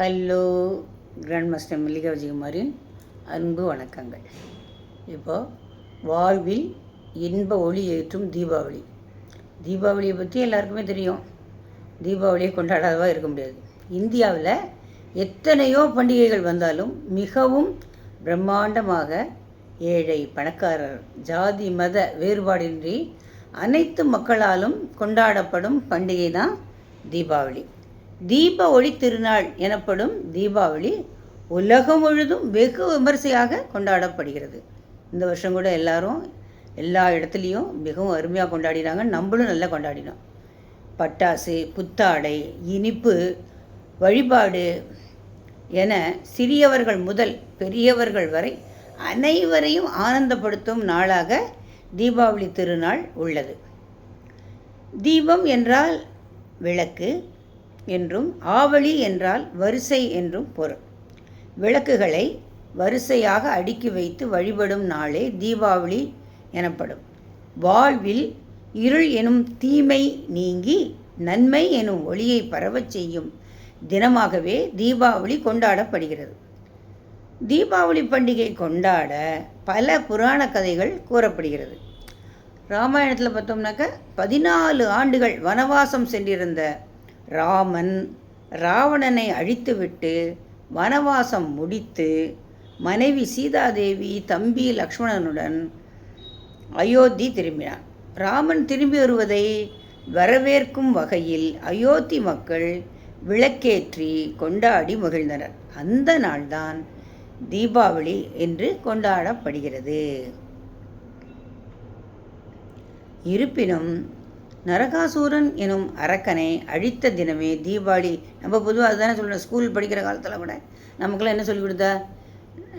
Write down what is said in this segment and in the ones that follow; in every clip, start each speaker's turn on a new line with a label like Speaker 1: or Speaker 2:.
Speaker 1: Hello grand master Mallika விஜயகுமாரின் அன்பு வணக்கங்கள். இப்போது வாழ்வில் இன்ப ஒளி ஏற்றும் தீபாவளி. தீபாவளியை பற்றி எல்லாருக்குமே தெரியும். தீபாவளியை கொண்டாடாதவா இருக்க முடியாது. இந்தியாவில் எத்தனையோ பண்டிகைகள் வந்தாலும் மிகவும் பிரம்மாண்டமாக ஏழை பணக்காரர் ஜாதி மத வேறுபாடின்றி அனைத்து மக்களாலும் கொண்டாடப்படும் பண்டிகை தான் தீபாவளி. தீப ஒளி திருநாள் எனப்படும் தீபாவளி உலகம் முழுதும் வெகு விமரிசையாக கொண்டாடப்படுகிறது. இந்த வருஷம் கூட எல்லாரும் எல்லா இடத்துலையும் மிகவும் அருமையாக கொண்டாடினாங்க. நம்மளும் நல்லா கொண்டாடினோம். பட்டாசு புத்தாடை இனிப்பு வழிபாடு என சிறியவர்கள் முதல் பெரியவர்கள் வரை அனைவரையும் ஆனந்தப்படுத்தும் நாளாக தீபாவளி திருநாள் உள்ளது. தீபம் என்றால் விளக்கு என்றும் ஆவளி என்றால் வரிசை என்றும் பொருள். விளக்குகளை வரிசையாக அடுக்கி வைத்து வழிபடும் நாளே தீபாவளி எனப்படும். வாழ்வில் இருள் எனும் தீமை நீங்கி நன்மை எனும் ஒளியை பரவச் செய்யும் தினமாகவே தீபாவளி கொண்டாடப்படுகிறது. தீபாவளி பண்டிகை கொண்டாட பல புராண கதைகள் கூறப்படுகிறது. ராமாயணத்தில் பார்த்தோம்னாக்க பதினாலு ஆண்டுகள் வனவாசம் சென்றிருந்த ராமன் ராவணனை அழித்துவிட்டு வனவாசம் முடித்து மனைவி சீதாதேவி தம்பி லக்ஷ்மணனுடன் அயோத்தி திரும்பினான். ராமன் திரும்பி வருவதை வரவேற்கும் வகையில் அயோத்தி மக்கள் விளக்கேற்றி கொண்டாடி மகிழ்ந்தனர். அந்த நாள்தான் தீபாவளி என்று கொண்டாடப்படுகிறது. இருப்பினும் நரகாசூரன் எனும் அரக்கனை அழித்த தினமே தீபாவளி. நம்ம பொதுவாக அதுதானே சொல்கிறோம் ஸ்கூல் படிக்கிற காலத்தில் கூட நமக்கெல்லாம் என்ன சொல்லி கொடுத்தா?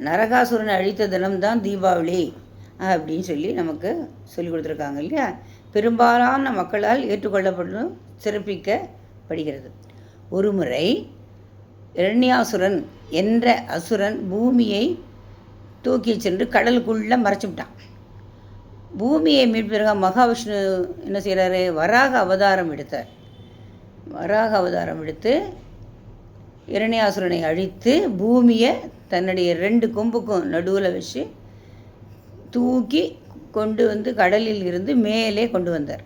Speaker 1: நரகாசுரனை அழித்த தினம்தான் தீபாவளி அப்படின்னு சொல்லி நமக்கு சொல்லி கொடுத்துருக்காங்க இல்லையா? பெரும்பாலான மக்களால் ஏற்றுக்கொள்ளப்படும் சிறப்பிக்கப்படுகிறது. ஒருமுறை இரண்யாசுரன் என்ற அசுரன் பூமியை தூக்கி சென்று கடலுக்குள்ளே மறைச்சுவிட்டான் பூமியை மீட்பிறக மகாவிஷ்ணு என்ன செய்கிறாரு வராக அவதாரம் எடுத்தார். வராக அவதாரம் எடுத்து இரணியாசுரனை அழித்து பூமியை தன்னுடைய ரெண்டு கொம்புக்கும் நடுவில் வச்சு தூக்கி கொண்டு வந்து கடலில் இருந்து மேலே கொண்டு வந்தார்.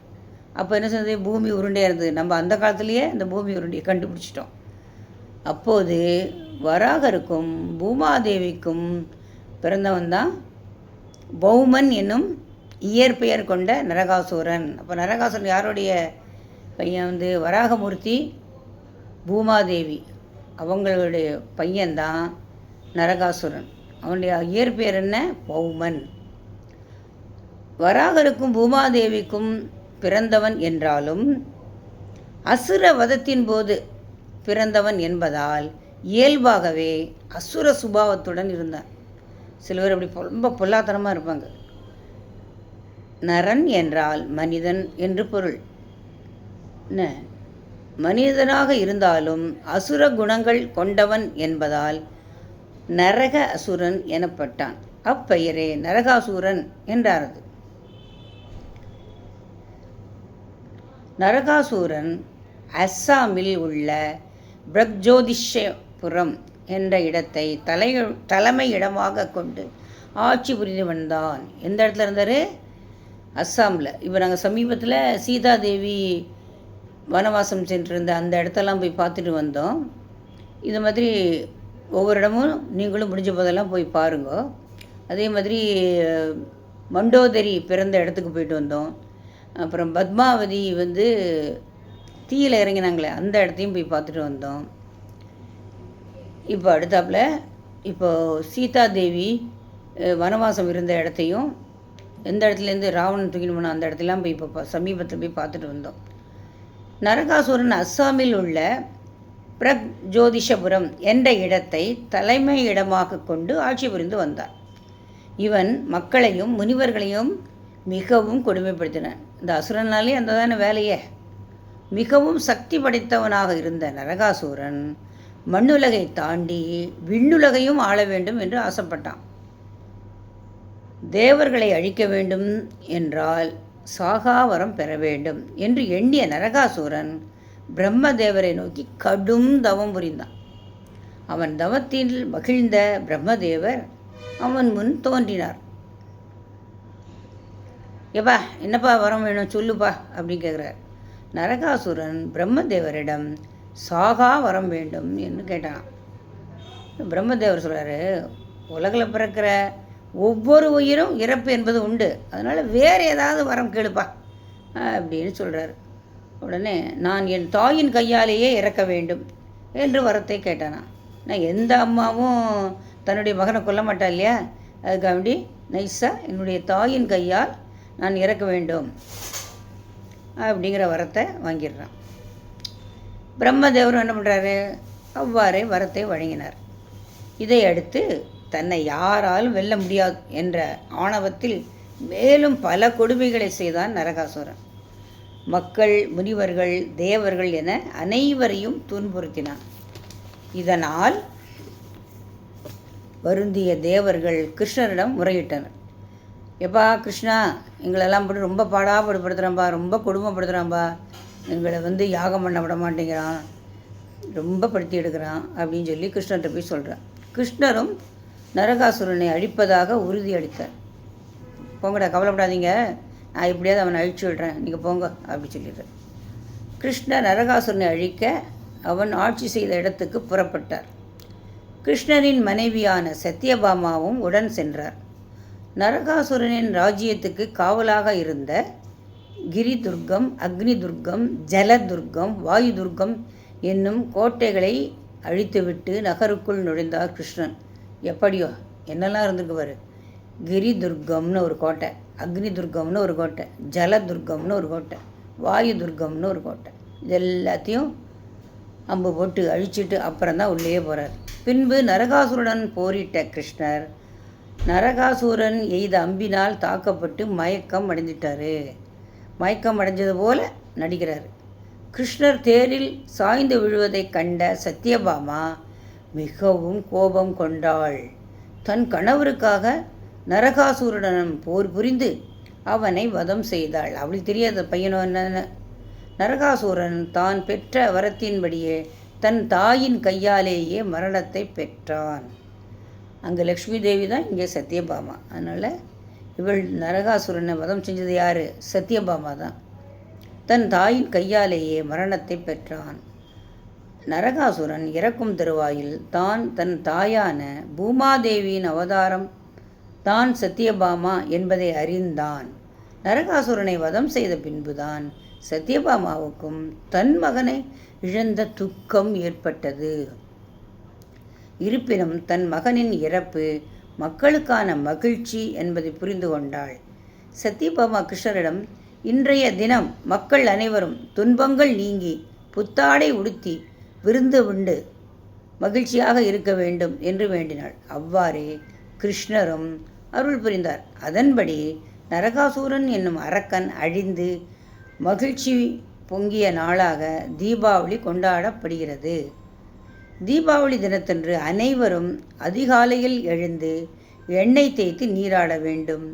Speaker 1: அப்போ என்ன சொன்னது? பூமி உருண்டையாக இருந்தது. நம்ம அந்த காலத்துலேயே இந்த பூமி உருண்டையை கண்டுபிடிச்சிட்டோம். அப்போது வராகருக்கும் பூமாதேவிக்கும் பிறந்தவன் தான் பௌமன் என்னும் இயற்பெயர் கொண்ட நரகாசுரன். அப்போ நரகாசுரன் யாருடைய பையன் வந்து? வராகமூர்த்தி பூமாதேவி. அவங்களுடைய பையன்தான் நரகாசுரன். அவனுடைய இயற்பெயர் என்ன? பௌமன். வராகருக்கும் பூமாதேவிக்கும் பிறந்தவன் என்றாலும் அசுர வதத்தின் போது பிறந்தவன் என்பதால் இயல்பாகவே அசுர சுபாவத்துடன் இருந்தான். சில பேர் அப்படி ரொம்ப பொல்லாத்தனமாக இருப்பாங்க. நரன் என்றால் மனிதன் என்று பொருள். என்ன மனிதனாக இருந்தாலும் அசுர குணங்கள் கொண்டவன் என்பதால் நரக அசுரன் எனப்பட்டான். அப்பெயரே நரகாசுரன் என்றாரது. நரகாசூரன் அஸ்ஸாமில் உள்ள பிரக்ஜோதிஷபுரம் என்ற இடத்தை தலை தலைமையிடமாக கொண்டு ஆட்சி புரிந்து வந்தான் எந்த இடத்துல இருந்தார்? அஸ்ஸாமில். இப்போ நாங்கள் சமீபத்தில் சீதாதேவி வனவாசம் சென்றிருந்த அந்த இடத்தெல்லாம் போய் பார்த்துட்டு வந்தோம். இது மாதிரி ஒவ்வொரு இடமும் நீங்களும் முடிஞ்ச போதெல்லாம் போய் பாருங்க. அதே மாதிரி மண்டோதரி பிறந்த இடத்துக்கு போயிட்டு வந்தோம். அப்புறம் பத்மாவதி வந்து தீயில் இறங்கினாங்களே அந்த இடத்தையும் போய் பார்த்துட்டு வந்தோம். இப்போ அடுத்தாப்புல இப்போது சீதாதேவி வனவாசம் இருந்த இடத்தையும் எந்த இடத்துலேருந்து ராவணன் தூக்கிட்டு போனோம் அந்த இடத்துலாம் போய் இப்போ சமீபத்தில் போய் பார்த்துட்டு வந்தோம். நரகாசுரன் அஸ்ஸாமில் உள்ள பிரக் ஜோதிஷபுரம் என்ற இடத்தை தலைமை இடமாக கொண்டு ஆட்சி புரிந்து வந்தார். இவன் மக்களையும் முனிவர்களையும் மிகவும் கொடுமைப்படுத்தினான். இந்த அசுரனாலே அந்த தானே வேலையே. மிகவும் சக்தி படைத்தவனாக இருந்த நரகாசூரன் மண்ணுலகை தாண்டி விண்ணுலகையும் ஆள வேண்டும் என்று ஆசைப்பட்டான். தேவர்களை அழிக்க வேண்டும் என்றால் சாகாவரம் பெற வேண்டும் என்று எண்ணிய நரகாசூரன் பிரம்மதேவரை நோக்கி கடும் தவம் புரிந்தான். அவன் தவத்தில் மகிழ்ந்த பிரம்மதேவர் அவன் முன் தோன்றினார். எப்பா என்னப்பா வரம் வேணும் சொல்லுப்பா அப்படின்னு கேட்குறார் நரகாசுரன் பிரம்மதேவரிடம் சாகா வரம் வேண்டும் என்று கேட்டான். பிரம்மதேவர் சொல்கிறாரு உலகில் பிறக்கிற ஒவ்வொரு உயிரும் இறப்பு என்பது உண்டு. அதனால் வேறு ஏதாவது வரம் கேளுப்பா. அப்படின்னு சொல்கிறாரு உடனே நான் என் தாயின் கையாலேயே இறக்க வேண்டும் என்று வரத்தை கேட்டானா. நான் எந்த அம்மாவும் தன்னுடைய மகனை கொல்ல மாட்டா இல்லையா? அதுக்காண்டி நைஸாக என்னுடைய தாயின் கையால் நான் இறக்க வேண்டும் அப்படிங்கிற வரத்தை வாங்கிடுறான். பிரம்மதேவரும் என்ன பண்ணுறாரு அவ்வாறே வரத்தை வழங்கினார். இதை அடுத்து தன்னை யாராலும் வெல்ல முடியாது என்ற ஆணவத்தில் மேலும் பல கொடுமைகளை செய்தான் நரகாசுரன். மக்கள் முனிவர்கள் தேவர்கள் என அனைவரையும் துன்புறுத்தினான். இதனால் வருந்திய தேவர்கள் கிருஷ்ணரிடம் முறையிட்டனர். எப்பா கிருஷ்ணா எங்களெல்லாம் போட்டு ரொம்ப பாடாப்படுப்படுத்துகிறான்பா ரொம்ப கொடுமைப்படுத்துகிறான்பா எங்களை வந்து யாகம் பண்ண விட மாட்டேங்கிறான் ரொம்ப படுத்தி எடுக்கிறான் அப்படின்னு சொல்லி கிருஷ்ணர்கிட்ட போய் சொல்கிறான் கிருஷ்ணரும் நரகாசுரனை அழிப்பதாக உறுதி அளித்தார் போங்கடா கவலைப்படாதீங்க. நான் எப்படியாவது அவனை அழிச்சு விடுறேன். நீங்கள் போங்க அப்படி சொல்லிடுறேன் கிருஷ்ணர் நரகாசுரனை அழிக்க அவன் ஆட்சி செய்த இடத்துக்கு புறப்பட்டார். கிருஷ்ணரின் மனைவியான சத்யபாமாவும் உடன் சென்றார். நரகாசுரனின் ராஜ்யத்துக்கு காவலாக இருந்த கிரி துர்க்கம் அக்னி துர்க்கம் ஜல துர்க்கம் வாயு துர்க்கம் என்னும் கோட்டைகளை அழித்துவிட்டு நகருக்குள் நுழைந்தார் கிருஷ்ணன். எப்படியோ என்னெல்லாம் இருந்திருக்கு பாரு. கிரி துர்க்கம்னு ஒரு கோட்டை அக்னி துர்க்கம்னு ஒரு கோட்டை ஜல துர்க்கம்னு ஒரு கோட்டை வாயு துர்க்கம்னு ஒரு கோட்டை. இது எல்லாத்தையும் அம்பு போட்டு அழிச்சிட்டு அப்புறம் தான் உள்ளே போகிறார் பின்பு நரகாசுரனுடன் போரிட்ட கிருஷ்ணர் நரகாசுரன் எய்த அம்பினால் தாக்கப்பட்டு மயக்கம் அடைஞ்சிட்டார். மயக்கம் அடைஞ்சது போல நடிக்கிறார். கிருஷ்ணர் தேரில் சாய்ந்து விழுவதைக் கண்ட சத்யபாமா மிகவும் கோபம் கொண்டாள். தன் கணவருக்காக நரகாசுரனுடன் போர் புரிந்து அவனை வதம் செய்தாள். அவளுக்கு தெரியாத பையனோ என்னன்னு? நரகாசுரன் தான் பெற்ற வரத்தின்படியே தன் தாயின் கையாலேயே மரணத்தை பெற்றான். அங்கே லக்ஷ்மி தேவி தான் இங்கே சத்யபாமா. அதனால் இவள் நரகாசுரனை வதம் செஞ்சது யார்? சத்யபாமா தான். தன் தாயின் கையாலேயே மரணத்தை பெற்றான். நரகாசுரன் இறக்கும் தருவாயில் தான் தன் தாயான பூமாதேவியின் அவதாரம் தான் சத்யபாமா என்பதை அறிந்தான். நரகாசுரனை வதம் செய்த பின்புதான் சத்யபாமாவுக்கும் தன் மகனை இழந்த துக்கம் ஏற்பட்டது. இருப்பினும் தன் மகனின் இறப்பு மக்களுக்கான மகிழ்ச்சி என்பதை புரிந்து கொண்டாள். சத்யபாமா கிருஷ்ணரிடம் இன்றைய தினம் மக்கள் அனைவரும் துன்பங்கள் நீங்கி புத்தாடை உடுத்தி விருந்து உண்டு. மகிழ்ச்சியாக இருக்க வேண்டும் என்று வேண்டினாள். அவ்வாறே கிருஷ்ணரும் அருள் புரிந்தார். அதன்படி நரகாசூரன் என்னும் அரக்கன் அழிந்து மகிழ்ச்சி பொங்கிய நாளாக தீபாவளி கொண்டாடப்படுகிறது. தீபாவளி தினத்தன்று அனைவரும் அதிகாலையில் எழுந்து எண்ணெய் தேய்த்து நீராட வேண்டும்.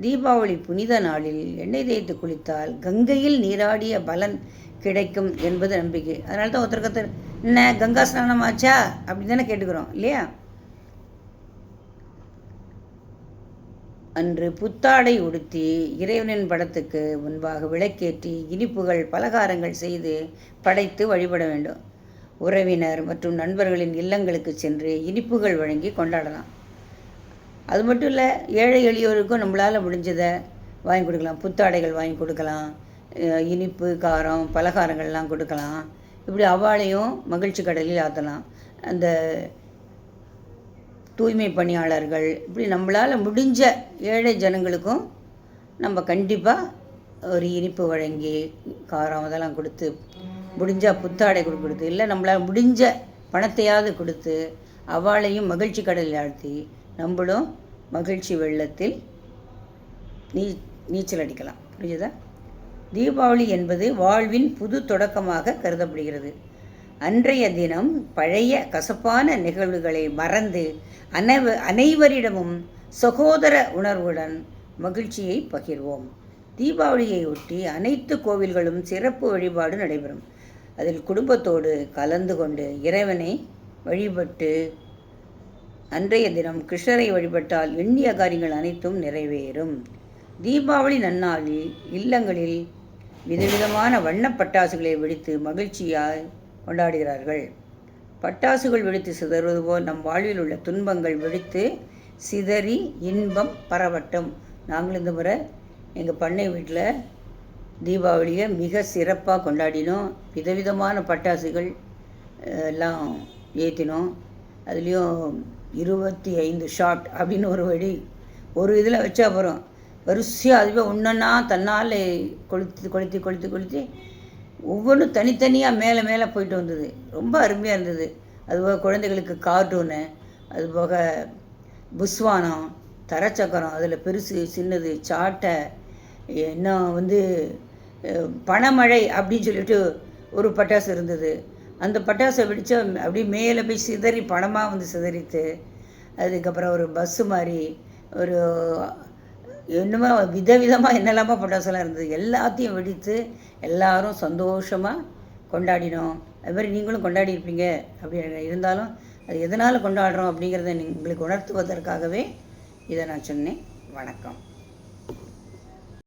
Speaker 1: தீபாவளி புனித நாளில் எண்ணெய் தேய்த்து குளித்தால் கங்கையில் நீராடிய பலன் கிடைக்கும் என்பது நம்பிக்கை. அதனால தான் ஒருத்தர் என்ன கங்கா ஸ்நானம் ஆச்சா? அப்படி தானே கேட்டுக்கிறோம் இல்லையா? அன்று புத்தாடை உடுத்தி இறைவனின் படத்துக்கு முன்பாக விளக்கேற்றி இனிப்புகள் பலகாரங்கள் செய்து படைத்து வழிபட வேண்டும். உறவினர் மற்றும் நண்பர்களின் இல்லங்களுக்கு சென்று இனிப்புகள் வழங்கி கொண்டாடலாம். அது மட்டும் இல்லை ஏழை எளியோருக்கும் நம்மளால் முடிஞ்சதை வாங்கி கொடுக்கலாம். புத்தாடைகள் வாங்கி கொடுக்கலாம். இனிப்பு காரம் பலகாரங்கள்லாம் கொடுக்கலாம். இப்படி அவாளையும் மகிழ்ச்சி கடலில் ஆற்றலாம் அந்த தூய்மை பணியாளர்கள் இப்படி நம்மளால் முடிஞ்ச ஏழை ஜனங்களுக்கும் நம்ம கண்டிப்பாக ஒரு இனிப்பு வழங்கி காரம் அதெல்லாம் கொடுத்து முடிஞ்சால் புத்தாடை கொடுக்குறது இல்லை நம்மளால் முடிஞ்ச பணத்தையாவது கொடுத்து அவளையும் மகிழ்ச்சி கடலில் ஆழ்த்தி நம்மளும் மகிழ்ச்சி வெள்ளத்தில் நீ நீச்சல் அடிக்கலாம். புரியுதா தீபாவளி என்பது வாழ்வின் புது தொடக்கமாக கருதப்படுகிறது. அன்றைய தினம் பழைய கசப்பான நிகழ்வுகளை மறந்து அனைவ அனைவரிடமும் சகோதர உணர்வுடன் மகிழ்ச்சியை பகிர்வோம். தீபாவளியை ஒட்டி அனைத்து கோவில்களும் சிறப்பு வழிபாடு நடைபெறும். அதில் குடும்பத்தோடு கலந்து கொண்டு இறைவனை வழிபட்டு அன்றைய தினம் கிருஷ்ணரை வழிபட்டால் எண்ணிய காரியங்கள் அனைத்தும் நிறைவேறும். தீபாவளி நன்னாளில் இல்லங்களில் விதவிதமான வண்ண பட்டாசுகளை வெடித்து மகிழ்ச்சியாய் கொண்டாடுகிறார்கள். பட்டாசுகள் வெடித்து சிதறுவது போல் நம் வாழ்வில் உள்ள துன்பங்கள் வெடித்து சிதறி இன்பம் பரவட்டும். நாங்களும் இந்த முறை எங்கள் பண்ணை வீட்டில் தீபாவளியை மிக சிறப்பாக கொண்டாடினோம். விதவிதமான பட்டாசுகள் எல்லாம் ஏற்றினோம் அதுலேயும் இருபத்தி ஐந்து ஷாட் அப்படின்னு ஒரு வழி ஒரு இதில் வச்சா அப்புறம் வரிசையாக அதுவே ஒன்றுன்னா தன்னால் கொளுத்தி கொளுத்தி கொளுத்தி கொளுத்தி ஒவ்வொன்றும் தனித்தனியாக மேலே மேலே போயிட்டு வந்தது. ரொம்ப அருமையாக இருந்தது. அதுபோக குழந்தைகளுக்கு கார்ட்டூனு அதுபோக புஸ்வானம் தரச்சக்கரம் அதில் பெருசு சின்னது சாட்டை இன்னும் வந்து பணமழை அப்படின்னு சொல்லிட்டு ஒரு பட்டாசு இருந்தது. அந்த பட்டாசை வெடிச்சா அப்படியே மேலே போய் சிதறி பணமாக வந்து சிதறித்து அதுக்கப்புறம் ஒரு பஸ்ஸு மாதிரி ஒரு என்னமோ விதவிதமாக என்னெல்லாமோ பட்டாசுலாம் இருந்தது. எல்லாத்தையும் வெடித்து எல்லாரும் சந்தோஷமாக கொண்டாடினோம். அது மாதிரி நீங்களும் கொண்டாடி இருப்பீங்க. அப்படி இருந்தாலும் அது எதனால் கொண்டாடுறோம் அப்படிங்கிறத உங்களுக்கு உணர்த்துவதற்காகவே இதை நான் சொன்னேன். வணக்கம்.